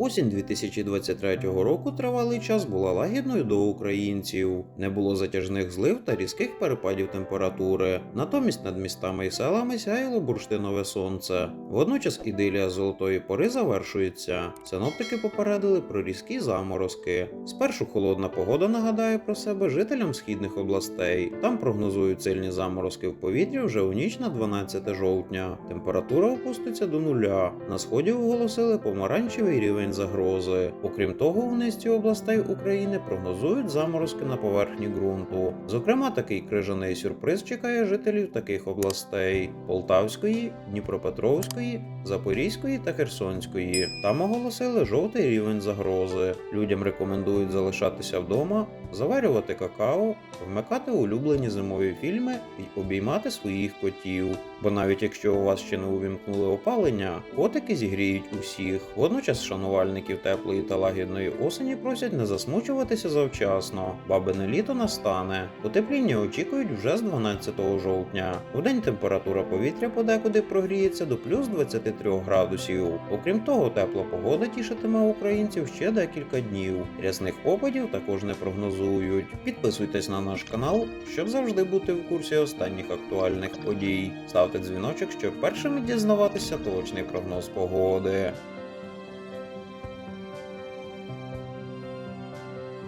Осінь 2023 року тривалий час була лагідною до українців. Не було затяжних злив та різких перепадів температури. Натомість над містами і селами сяяло бурштинове сонце. Водночас ідилія золотої пори завершується. Синоптики попередили про різкі заморозки. Спершу холодна погода нагадає про себе жителям східних областей. Там прогнозують сильні заморозки в повітрі вже у ніч на 12 жовтня. Температура опуститься до нуля. На сході оголосили помаранчевий рівень загрози. Окрім того, у низці областей України прогнозують заморозки на поверхні ґрунту. Зокрема, такий крижаний сюрприз чекає жителів таких областей: Полтавської, Дніпропетровської, Запорізької та Херсонської. Там оголосили жовтий рівень загрози. Людям рекомендують залишатися вдома, заварювати какао, вмикати улюблені зимові фільми і обіймати своїх котів. Бо навіть якщо у вас ще не увімкнули опалення, котики зігріють усіх. Водночас шанувальників теплої та лагідної осені просять не засмучуватися завчасно. Бабине літо настане. Потепління очікують вже з 12 жовтня. Вдень температура повітря подекуди прогріється до плюс 23 градусів. Окрім того, тепла погода тішитиме українців ще декілька днів. Рясних опадів також не прогнозують. Підписуйтесь на наш канал, щоб завжди бути в курсі останніх актуальних подій. Ставте дзвіночок, щоб першими дізнаватися точний прогноз погоди.